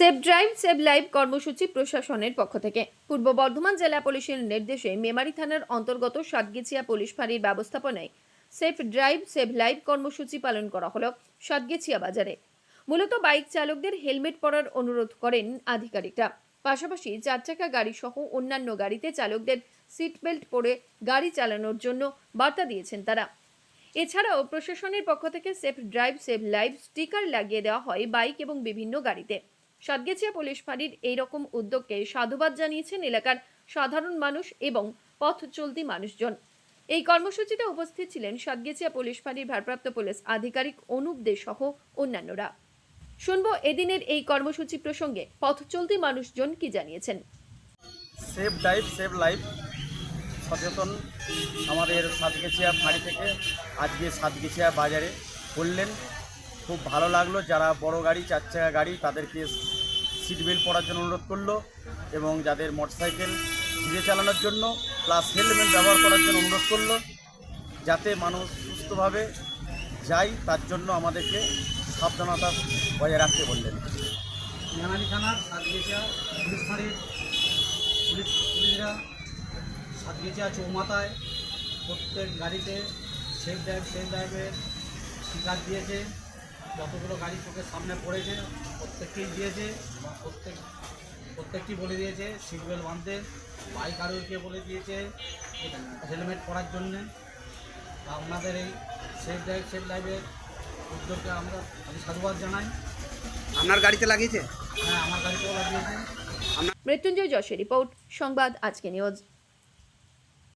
Save drive, save live কর্মসূচি প্রশাসনের পক্ষ থেকে। পূর্ব বর্ধমান জেলা পুলিশের নির্দেশে মেমারি থানার অন্তর্গত সাতগেছিয়া পুলিশ ফাঁড়ির ব্যবস্থাপনায় সেফ ড্রাইভ, সেভ লাইভ কর্মসূচি পালন করা হলো সাতগেছিয়া বাজারে। মূলত বাইক চালকদের হেলমেট পরার অনুরোধ করেন আধিকারিকরা। পাশাপাশি চার চাকা গাড়ি সহ অন্যান্য গাড়িতে চালকদের সিট বেল্ট পরে গাড়ি চালানোর জন্য বার্তা দিয়েছেন তারা। এছাড়াও প্রশাসনের পক্ষ থেকে safe drive, save live sticker লাগিয়ে দেওয়া হয় বাইক এবং বিভিন্ন গাড়িতে। সাতগেছিয়া পুলিশ ফাঁড়ির এই রকম উদ্যোগকে সাধুবাদ জানিয়েছেন এলাকার সাধারণ মানুষ এবং পথ চলতি মানুষজন। এই কর্মসূচিতে উপস্থিত ছিলেন সাতগেছিয়া পুলিশ ফাঁড়ির ভারপ্রাপ্ত পুলিশ আধিকারিক অনুপ দে সহ অন্যান্যরা। শুনব এদিনের এই কর্মসূচি প্রসঙ্গে পথ চলতি মানুষজন কি জানিয়েছেন। সেভ ড্রাইভ সেভ লাইফ সচেতন আমাদের সাতগেছিয়া ফাঁড়ি থেকে আজকে সাতগেছিয়া বাজারে করলেন। খুব ভালো লাগল। যারা বড় গাড়ি, চার চাকা গাড়ি, তাদেরকে সিট বেল্ট পরার জন্য অনুরোধ করল এবং যাদের মোটরসাইকেল ধীরে চালানোর জন্য প্লাস হেলমেট ব্যবহার করার জন্য অনুরোধ করল যাতে মানুষ সুস্থভাবে যায়, তার জন্য আমাদেরকে সাবধানতা বজায় রাখতে বললেন। মেমারি থানার পুলিশ পুলিশ পুলিশরা প্রত্যেক গাড়িতে সেফ ড্রাইভ সেফ ড্রাইভের স্টিকার দিয়েছে। যতগুলো গাড়ি চোখের সামনে পড়েছে প্রত্যেককেই দিয়েছে এবং প্রত্যেক প্রত্যেকটি বলে দিয়েছে সিট বেল্ট বাঁধতে। বাইক আরোহীকে বলে দিয়েছে হেলমেট পরার জন্যে। আপনাদের এই সেফ ড্রাইভ সেফ ড্রাইভের উদ্যোগকে আমরা আমি সাধুবাদ জানাই। আপনার গাড়িতে লাগিয়েছে? হ্যাঁ আমার গাড়িতেও লাগিয়েছে। মৃত্যুঞ্জয় যশের রিপোর্ট সংবাদ আজকে নিউজ।